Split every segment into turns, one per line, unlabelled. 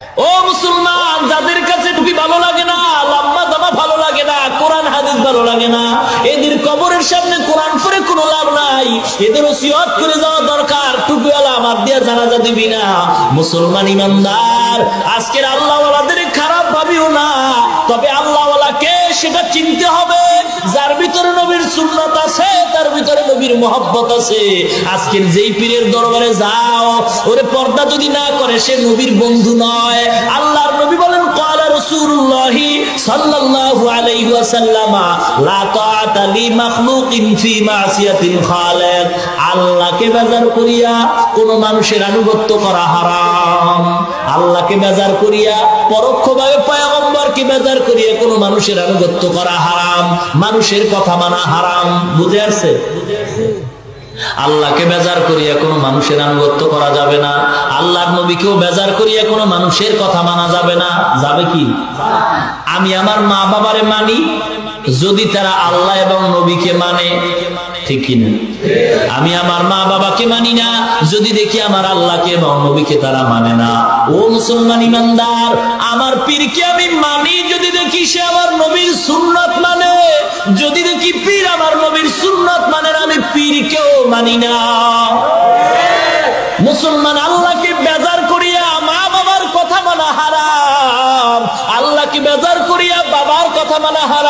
ও মুসলমান, যাদের কাছে টুপি ভালো লাগে না, লম্বা দামা ভালো লাগে না, কোরআন, হাদিস ভালো লাগে না, এদের কবরের সামনে কোরআন পরে কোনো লাভ নাই, এদের ওসিয়ত করে যাওয়া দরকার, টুপিওয়ালা আমার দিয়া জানাজা দিবি না। মুসলমান ইমানদার, আজকের আল্লাহওয়ালাদের খারাপ ভাবিও না, তবে আল্লাহওয়ালাকে সেটা চিনতে হবে। যার ভিতরে নবীর সুন্নত আছে, তার ভিতরে নবীর মহব্বত আছে। আজকের যেই পীরের দরবারে যাও, ওরে পর্দা যদি না করে, সে নবীর বন্ধু নয়। আল্লাহর নবী বলেন কলা রসুল্লাহি সাল্লাল্লাহু আলাইহি ওয়াসাল্লামা, লা তাআতা লি মাখলুকিন ফি মাসিয়াতিল খালিক। আল্লাহকে বেজার করিয়া কোন মানুষের আনুগত্য করা হারাম। আল্লাহকে বেজার করিয়া পরোক্ষভাবে পয়গম্বর পয়গম্বরকে বেজার করিয়া কোন মানুষের আনুগত্য করা হারাম, মানুষের কথা মানা হারাম, বুঝে আসছে? আল্লাহকে বেজার করিয়া কোনো মানুষের আনুগত্য করা যাবে না, আল্লাহর নবীকেও বেজার করিয়া কোনো মানুষের কথা মানা যাবে না, যাবে কি? আমি আমার মা বাবারে মানি, যদি তারা আল্লাহ এবং নবীকে মানে ঠিক কিনা? আমি আমার মা বাবাকে মানি না, যদি দেখি আমার আল্লাহকে এবং নবীকে তারা মানে না। ও মুসলমান ইমানদার, আমার পীরকে আমি মানি, যদি দেখি সে আমার নবীর সুন্নত মানে। যদি দেখি পীর আমার নবীর সুন্নত মানে আমি পীরকেও মানি না। মুসলমান আল্লাহকে বেজার করিয়া মা বাবার কথা মানা হারাম। আল্লাহকে বেজার করিয়া বাবার কথা মানা হারাম।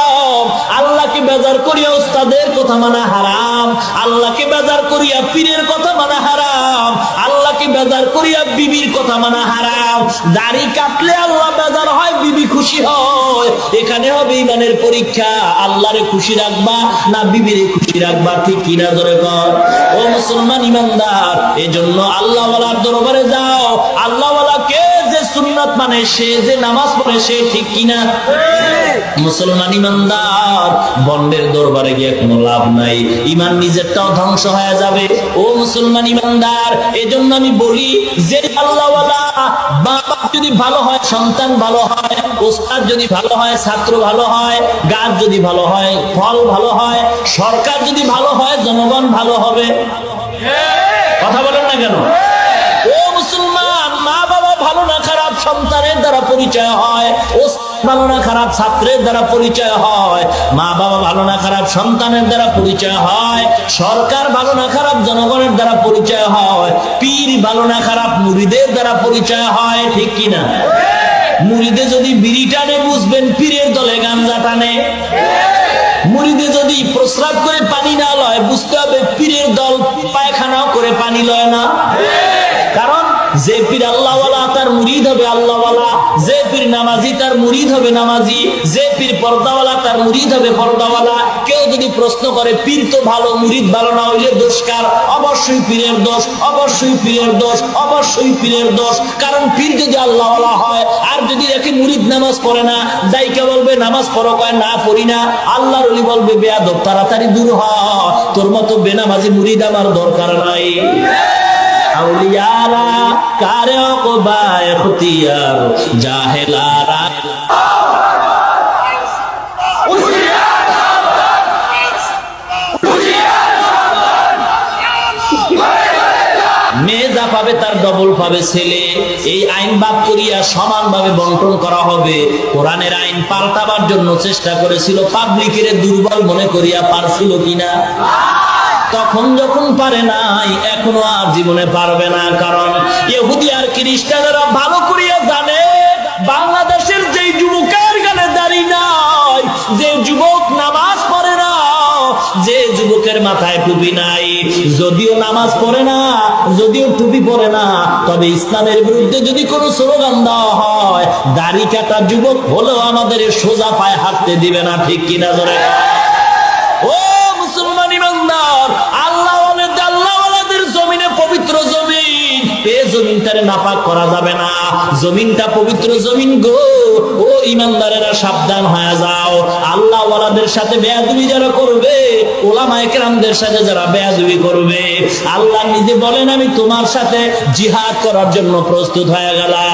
আল্লাহকে বেজার করিয়া উস্তাদের কথা মানা হারাম। আল্লাহকে বেজার করিয়া পীরের কথা মানা হারাম। আল্লাহকে বেজার করিয়া বিবির কথা মানা হারাম। দাড়ি কাটলে আল্লাহ বেজার হয়, বিবি খুশি হয়। এখানে হবে ইমানের পরীক্ষা। আল্লাহরে খুশি রাখবা না বিবিরে খুশি রাখবা, ঠিক কিনা ধরে কর? ও মুসলমান ইমানদার, এজন্য আল্লাহওয়ালার দরবারে যাও। আল্লাহওয়ালাকে যে সুন্নাত মানে সে, যে নামাজ পড়ে সে, ঠিক কিনা মুসলমান ইমানদার, বন্ডের দরবারে গিয়ে কোনো লাভ নাই। ইমান নিজেরটাও ধ্বংস হয়ে যাবে। ও মুসলমান ইমানদার, এজন্য আমি বলি, যে আল্লাহওয়ালা বাবা যদি ভালো হয়, সন্তান ভালো হয়, ওস্তাদ যদি ভালো হয়, ছাত্র ভালো হয়, গাছ যদি ভালো হয়, ফল ভালো হয়, সরকার যদি ভালো হয়, জনগণ ভালো হবে। কথা বলেন না কেন? ও মুসলমান মা ভালো না খারাপ সন্তানের দ্বারা পরিচয় হয়, ওস্তাদ ভালো না খারাপ ছাত্রের দ্বারা পরিচয় হয়, মা বাবা ভালো না খারাপ সন্তানের দ্বারা পরিচয় হয়, সরকার ভালো না খারাপ জনগণের দ্বারা পরিচয় হয়, পীর ভালো না খারাপ মুড়িদের দ্বারা পরিচয় হয়, ঠিক কিনা মুড়িদে যদি বিড়ি টানে বুঝবেন, পীরের দলে গাঞ্জা টানে। মুড়িদে যদি প্রস্রাব করে পানি না লয়, বুঝতে হবে পীরের দল পায়খানাও করে পানি লয় না। কারণ যে পীর আল্লাহওয়ালা তার মুরিদ হবে আল্লাহওয়ালা যে পীর নামাজি তার মুরিদ হবে নামাজি যে পীর পর্দাওয়ালা তার মুরিদ হবে পর্দাওয়ালা। কেউ যদি প্রশ্ন করে, পীর তো ভালো, মুরিদ ভালো না হইলে দোষকার অবশ্যই পীরের দোষ, অবশ্যই পীরের দোষ, অবশ্যই পীরের দোষ। কারণ পীর যদি আল্লাহওয়ালা হয়, আর যদি দেখে মুরিদ নামাজ পড়ে না, যাইকে বলবে, নামাজ পড়ো, কয়, না, পড়ি না। আল্লাহর অলি বলবে, বেয়াদব, তাড়াতাড়ি দূর হ, তোর মতো বেনামাজি মুরিদ আমার দরকার নাই। আউলিয়ারা, কারে অকবা এখতিয়ার জাহেলারা। মেয়ে যা পাবে তার ডবল পাবে ছেলে। এই আইন বাদ করিয়া সমানভাবে বন্টন করা হবে। কোরআনের আইন পাল্টাবার জন্য চেষ্টা করেছিল, পাবলিকের দুর্বল মনে করিয়া পারছিল কিনা? তখন যখন পারে নাই, এখনও আর জীবনে পারবে না, কারণ ইহুদি আর খ্রিস্টানেরা ভালো করিয়া জানে, বাংলাদেশের যে যুবকের গানে দাঁড়ি নাই, যে যুবক নামাজ পড়ে না, যে যুবকের মাথায় টুপি নাই। যদিও নামাজ পড়ে না, যদিও টুপি পড়ে না, তবে ইসলামের বিরুদ্ধে যদি কোনো স্লোগান দেওয়া হয় দাড়ি কাটা যুবক হলেও আমাদের সোজা পায়ে হাঁটতে দিবে না, ঠিক কিনা ধরে জমিনটারে নাপাক করা যাবে না। জমিনটা পবিত্র জমিন গো। ও ইমানদারেরা সাবধান হয়ে যাও। আল্লাহওয়ালাদের সাথে বেয়াদবি যারা করবে ওলামা একরামদের সাথে যারা বেয়াদবি করবে। আল্লাহ নিজে বলেন, আমি তোমার সাথে জিহাদ করার জন্য প্রস্তুত হয়ে গেলাম।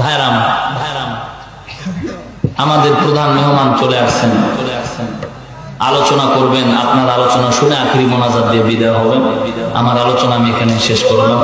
ভাইরাম ভাইরাম আমাদের প্রধান মেহমান চলে আসছেন। চলে আলোচনা করবেন, আপনার আলোচনা শুনে আখরি মোনাজাত দিয়ে বিদায় হবেন আমার আলোচনা আমি এখানে শেষ করলাম।